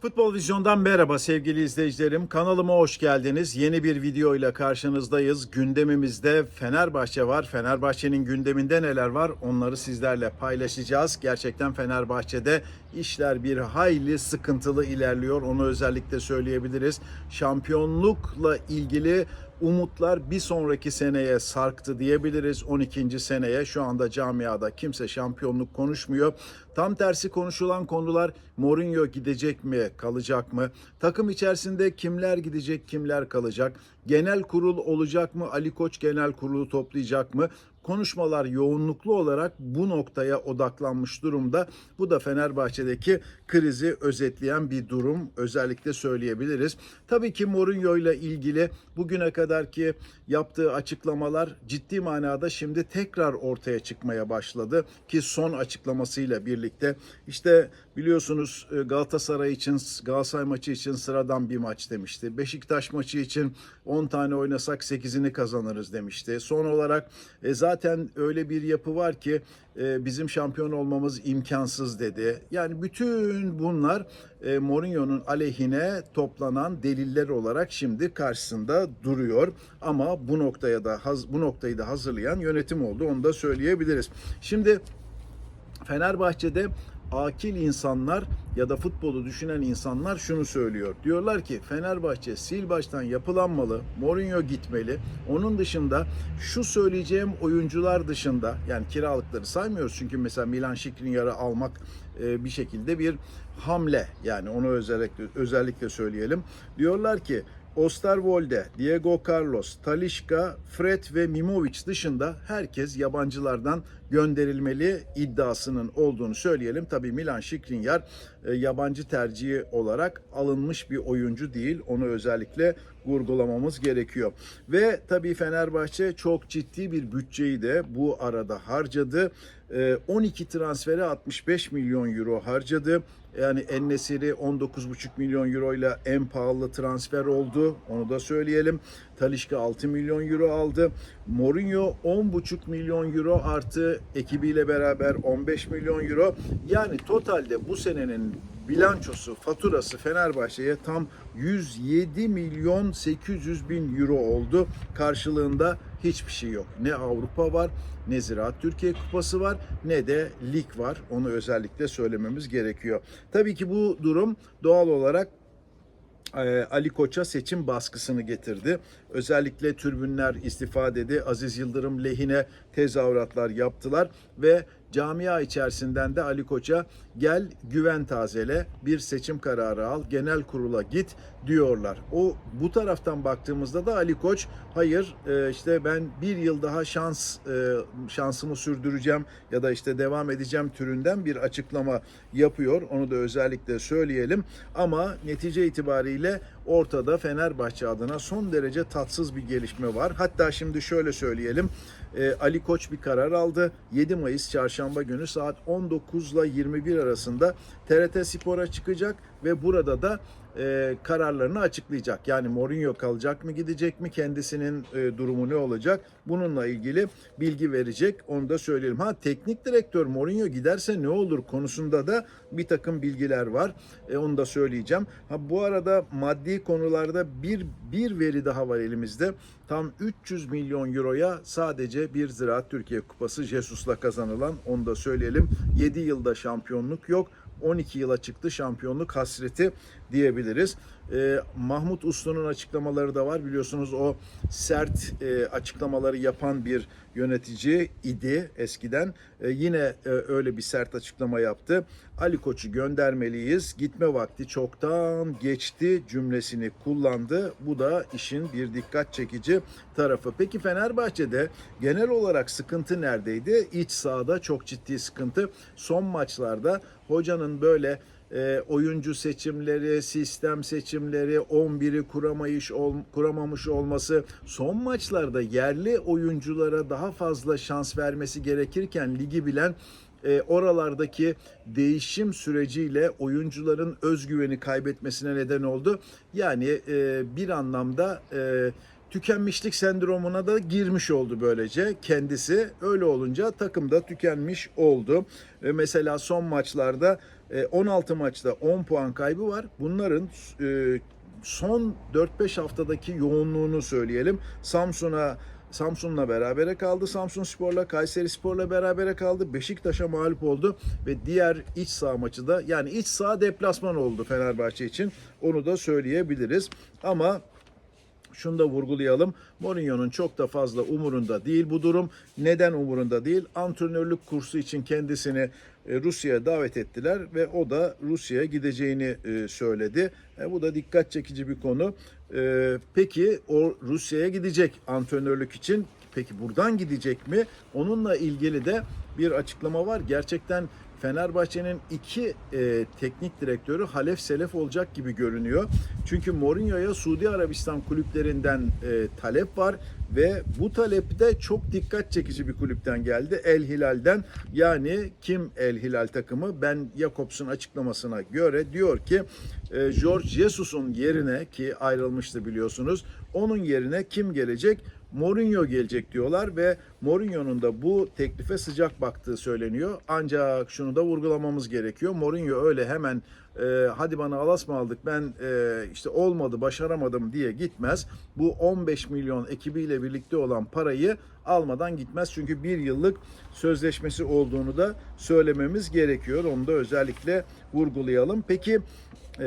futbol vizyon Futbol Vizyon'dan merhaba sevgili izleyicilerim. Kanalıma hoş geldiniz. Yeni bir video ile karşınızdayız. Gündemimizde Fenerbahçe var. Fenerbahçe'nin gündeminde neler var onları sizlerle paylaşacağız. Gerçekten Fenerbahçe'de işler bir hayli sıkıntılı ilerliyor. Onu özellikle söyleyebiliriz. Şampiyonlukla ilgili umutlar bir sonraki seneye sarktı diyebiliriz. 12. seneye şu anda camiada kimse şampiyonluk konuşmuyor. Tam tersi konuşulan konular Mourinho gidecek mi, kalacak mı? Takım içerisinde kimler gidecek, kimler kalacak? Genel kurul olacak mı? Ali Koç genel kurulu toplayacak mı? Konuşmalar yoğunluklu olarak bu noktaya odaklanmış durumda. Bu da Fenerbahçe'deki krizi özetleyen bir durum özellikle söyleyebiliriz. Tabii ki Mourinho ile ilgili bugüne kadarki yaptığı açıklamalar ciddi manada şimdi tekrar ortaya çıkmaya başladı ki son açıklamasıyla birlikte işte biliyorsunuz e, Galatasaray için Galatasaray maçı için sıradan bir maç demişti. Beşiktaş maçı için 10 tane oynasak 8'ini kazanırız demişti. Son olarak e, zaten öyle bir yapı var ki e, bizim şampiyon olmamız imkansız dedi. Yani bütün bunlar e, Mourinho'nun aleyhine toplanan deliller olarak şimdi karşısında duruyor. Ama bu noktaya da bu noktayı da hazırlayan yönetim oldu. Onu da söyleyebiliriz. Şimdi Fenerbahçe'de akil insanlar ya da futbolu düşünen insanlar şunu söylüyor. Diyorlar ki Fenerbahçe sil baştan yapılanmalı, Mourinho gitmeli. Onun dışında şu söyleyeceğim oyuncular dışında yani kiralıkları saymıyoruz çünkü mesela Milan Skriniar'ı almak e, bir şekilde bir hamle yani onu özellikle özellikle söyleyelim. Diyorlar ki Osterwolde, Diego Carlos, Talişka, Fred ve Mimovic dışında herkes yabancılardan gönderilmeli iddiasının olduğunu söyleyelim. Tabii Milan Skriniar e, yabancı tercihi olarak alınmış bir oyuncu değil. Onu özellikle vurgulamamız gerekiyor. Ve tabii Fenerbahçe çok ciddi bir bütçeyi de bu arada harcadı. E, 12 transfere 65 milyon euro harcadı. Yani Ennesiri 19,5 milyon euro ile en pahalı transfer oldu. Onu da söyleyelim. Talişka 6 milyon euro aldı. Mourinho 10,5 milyon euro artı ekibiyle beraber 15 milyon euro. Yani totalde bu senenin bilançosu, faturası Fenerbahçe'ye tam 107 milyon 800 bin euro oldu. Karşılığında hiçbir şey yok. Ne Avrupa var, ne Ziraat Türkiye Kupası var, ne de lig var. Onu özellikle söylememiz gerekiyor. Tabii ki bu durum doğal olarak e, Ali Koç'a seçim baskısını getirdi. Özellikle tribünler istifa dedi. Aziz Yıldırım lehine tezahüratlar yaptılar ve camia içerisinden de Ali Koç'a gel güven tazele bir seçim kararı al genel kurula git diyorlar. O bu taraftan baktığımızda da Ali Koç hayır e, işte ben bir yıl daha şans e, şansımı sürdüreceğim ya da işte devam edeceğim türünden bir açıklama yapıyor. Onu da özellikle söyleyelim. Ama netice itibariyle ortada Fenerbahçe adına son derece tatsız bir gelişme var. Hatta şimdi şöyle söyleyelim. E, Ali Koç bir karar aldı. 7 Mayıs çarşamba günü saat 19 ile 21 arasında TRT Spor'a çıkacak ve burada da e, kararlarını açıklayacak. Yani Mourinho kalacak mı gidecek mi kendisinin e, durumu ne olacak bununla ilgili bilgi verecek onu da söyleyelim. Ha teknik direktör Mourinho giderse ne olur konusunda da bir takım bilgiler var. E, onu da söyleyeceğim. Ha bu arada maddi konularda bir bir veri daha var elimizde. Tam 300 milyon euroya sadece bir Ziraat Türkiye Kupası Jesus'la kazanılan onu da söyleyelim. 7 yılda şampiyonluk yok. 12 yıla çıktı şampiyonluk hasreti diyebiliriz. Ee, Mahmut Uslu'nun açıklamaları da var. Biliyorsunuz o sert e, açıklamaları yapan bir yönetici idi eskiden. E, yine e, öyle bir sert açıklama yaptı. Ali Koç'u göndermeliyiz. Gitme vakti çoktan geçti cümlesini kullandı. Bu da işin bir dikkat çekici tarafı. Peki Fenerbahçe'de genel olarak sıkıntı neredeydi? İç sahada çok ciddi sıkıntı. Son maçlarda hocanın böyle e, oyuncu seçimleri, sistem seçimleri, 11'i kuramayış ol, kuramamış olması, son maçlarda yerli oyunculara daha fazla şans vermesi gerekirken ligi bilen e, oralardaki değişim süreciyle oyuncuların özgüveni kaybetmesine neden oldu. Yani e, bir anlamda e, tükenmişlik sendromuna da girmiş oldu böylece kendisi. Öyle olunca takım da tükenmiş oldu. Ve mesela son maçlarda e, 16 maçta 10 puan kaybı var. Bunların e, son 4-5 haftadaki yoğunluğunu söyleyelim. Samsun'a Samsun'la berabere kaldı. Samsun Spor'la Kayseri Spor'la berabere kaldı. Beşiktaş'a mağlup oldu ve diğer iç saha maçı da yani iç saha deplasman oldu Fenerbahçe için. Onu da söyleyebiliriz. Ama şunu da vurgulayalım. Mourinho'nun çok da fazla umurunda değil bu durum. Neden umurunda değil? Antrenörlük kursu için kendisini e, Rusya'ya davet ettiler ve o da Rusya'ya gideceğini e, söyledi. E, Bu da dikkat çekici bir konu. E, Peki o Rusya'ya gidecek antrenörlük için. Peki buradan gidecek mi? Onunla ilgili de bir açıklama var. Gerçekten Fenerbahçe'nin iki e, teknik direktörü Halef Selef olacak gibi görünüyor. Çünkü Mourinho'ya Suudi Arabistan kulüplerinden e, talep var ve bu talep de çok dikkat çekici bir kulüpten geldi. El Hilal'den yani kim El Hilal takımı? Ben Jakobs'un açıklamasına göre diyor ki e, George Jesus'un yerine ki ayrılmıştı biliyorsunuz. Onun yerine kim gelecek? Mourinho gelecek diyorlar ve Mourinho'nun da bu teklife sıcak baktığı söyleniyor. Ancak şunu da vurgulamamız gerekiyor. Mourinho öyle hemen e, hadi bana alas mı aldık ben e, işte olmadı başaramadım diye gitmez. Bu 15 milyon ekibiyle birlikte olan parayı almadan gitmez. Çünkü bir yıllık sözleşmesi olduğunu da söylememiz gerekiyor. Onu da özellikle vurgulayalım. Peki e,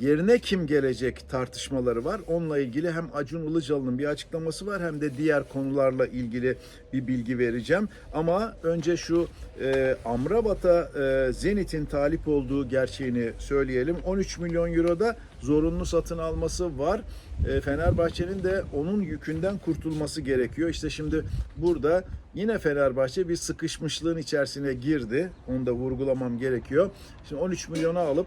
yerine kim gelecek tartışmaları var. Onunla ilgili hem Acun Ilıcalı'nın bir açıklaması var hem de diğer konularla ilgili bir bilgi vereceğim. Ama önce şu e, Amrabat'a e, Zenit'in talip olduğu gerçeğini söyleyelim. 13 milyon euroda zorunlu satın alması var. E, Fenerbahçe'nin de onun yükünden kurtulması gerekiyor. İşte şimdi burada yine Fenerbahçe bir sıkışmışlığın içerisine girdi. Onu da vurgulamam gerekiyor. Şimdi 13 milyona alıp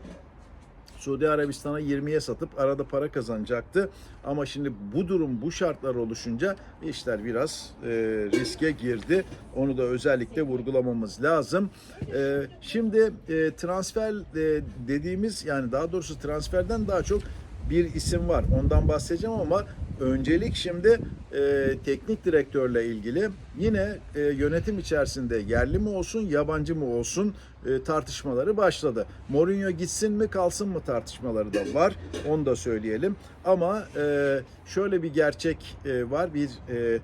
Suudi Arabistan'a 20'ye satıp arada para kazanacaktı. Ama şimdi bu durum, bu şartlar oluşunca işler biraz e, riske girdi. Onu da özellikle vurgulamamız lazım. E, şimdi e, transfer e, dediğimiz yani daha doğrusu transferden daha çok bir isim var. Ondan bahsedeceğim ama öncelik şimdi e, teknik direktörle ilgili yine e, yönetim içerisinde yerli mi olsun yabancı mı olsun e, tartışmaları başladı. Mourinho gitsin mi kalsın mı tartışmaları da var. Onu da söyleyelim. Ama e, şöyle bir gerçek e, var. Bir e,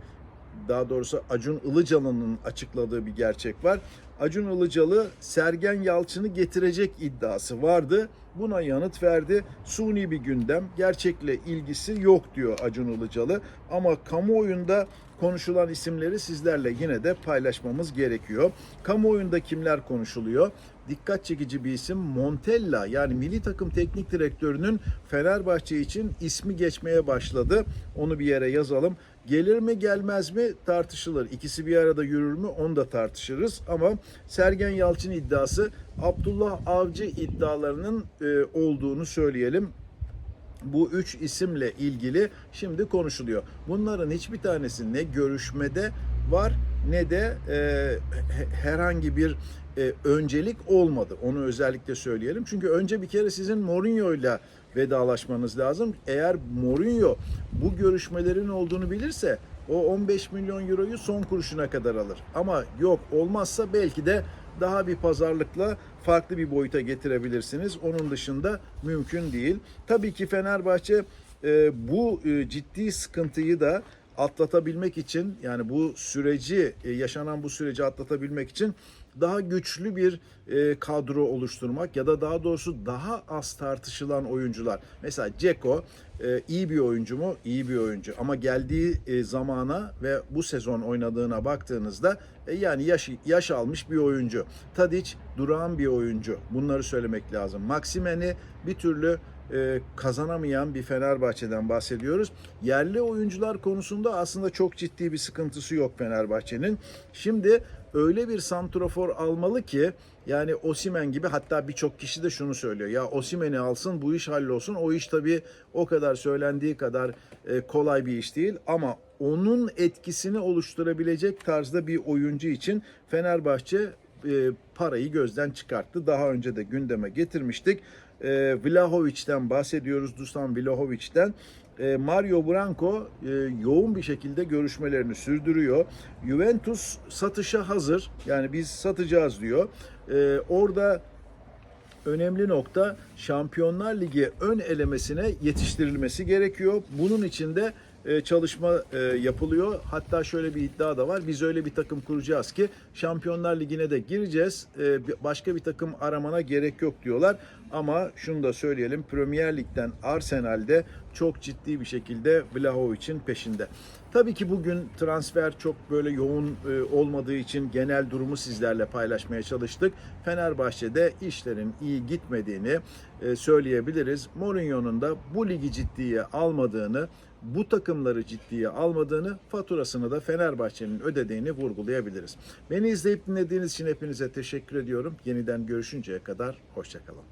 daha doğrusu Acun Ilıcalı'nın açıkladığı bir gerçek var. Acun Ilıcalı Sergen Yalçın'ı getirecek iddiası vardı. Buna yanıt verdi. Suni bir gündem. Gerçekle ilgisi yok diyor Acun Ilıcalı. Ama kamuoyunda konuşulan isimleri sizlerle yine de paylaşmamız gerekiyor. Kamuoyunda kimler konuşuluyor? Dikkat çekici bir isim Montella yani milli takım teknik direktörünün Fenerbahçe için ismi geçmeye başladı. Onu bir yere yazalım. Gelir mi gelmez mi tartışılır. İkisi bir arada yürür mü onu da tartışırız. Ama Sergen Yalçın iddiası Abdullah Avcı iddialarının e, olduğunu söyleyelim bu üç isimle ilgili şimdi konuşuluyor. Bunların hiçbir tanesi ne görüşmede var ne de e, he- herhangi bir e, öncelik olmadı. Onu özellikle söyleyelim. Çünkü önce bir kere sizin Mourinho ile vedalaşmanız lazım. Eğer Mourinho bu görüşmelerin olduğunu bilirse o 15 milyon euroyu son kuruşuna kadar alır. Ama yok olmazsa belki de daha bir pazarlıkla farklı bir boyuta getirebilirsiniz. Onun dışında mümkün değil. Tabii ki Fenerbahçe e, bu e, ciddi sıkıntıyı da atlatabilmek için yani bu süreci e, yaşanan bu süreci atlatabilmek için daha güçlü bir e, kadro oluşturmak ya da daha doğrusu daha az tartışılan oyuncular. Mesela Ceko e, iyi bir oyuncu mu? İyi bir oyuncu. Ama geldiği zamana ve bu sezon oynadığına baktığınızda yani yaş yaş almış bir oyuncu. Tadic durağan bir oyuncu. Bunları söylemek lazım. Maximen'i bir türlü e, kazanamayan bir Fenerbahçe'den bahsediyoruz. Yerli oyuncular konusunda aslında çok ciddi bir sıkıntısı yok Fenerbahçe'nin. Şimdi öyle bir santrofor almalı ki yani Osimen gibi hatta birçok kişi de şunu söylüyor. Ya Osimen'i alsın bu iş hallolsun. O iş tabii o kadar söylendiği kadar e, kolay bir iş değil ama onun etkisini oluşturabilecek tarzda bir oyuncu için Fenerbahçe e, parayı gözden çıkarttı. Daha önce de gündeme getirmiştik. E, Vlahovic'den bahsediyoruz. Dusan Vlahovic'den. E, Mario Branco e, yoğun bir şekilde görüşmelerini sürdürüyor. Juventus satışa hazır. Yani biz satacağız diyor. Orada önemli nokta Şampiyonlar Ligi ön elemesine yetiştirilmesi gerekiyor. Bunun için de çalışma e, yapılıyor. Hatta şöyle bir iddia da var. Biz öyle bir takım kuracağız ki Şampiyonlar Ligi'ne de gireceğiz. E, Başka bir takım aramana gerek yok diyorlar. Ama şunu da söyleyelim. Premier Lig'den Arsenal'de çok ciddi bir şekilde Vlahovic'in peşinde. Tabii ki bugün transfer çok böyle yoğun e, olmadığı için genel durumu sizlerle paylaşmaya çalıştık. Fenerbahçe'de işlerin iyi gitmediğini e, söyleyebiliriz. Mourinho'nun da bu ligi ciddiye almadığını, bu takımları ciddiye almadığını, faturasını da Fenerbahçe'nin ödediğini vurgulayabiliriz. Beni izleyip dinlediğiniz için hepinize teşekkür ediyorum. Yeniden görüşünceye kadar hoşçakalın.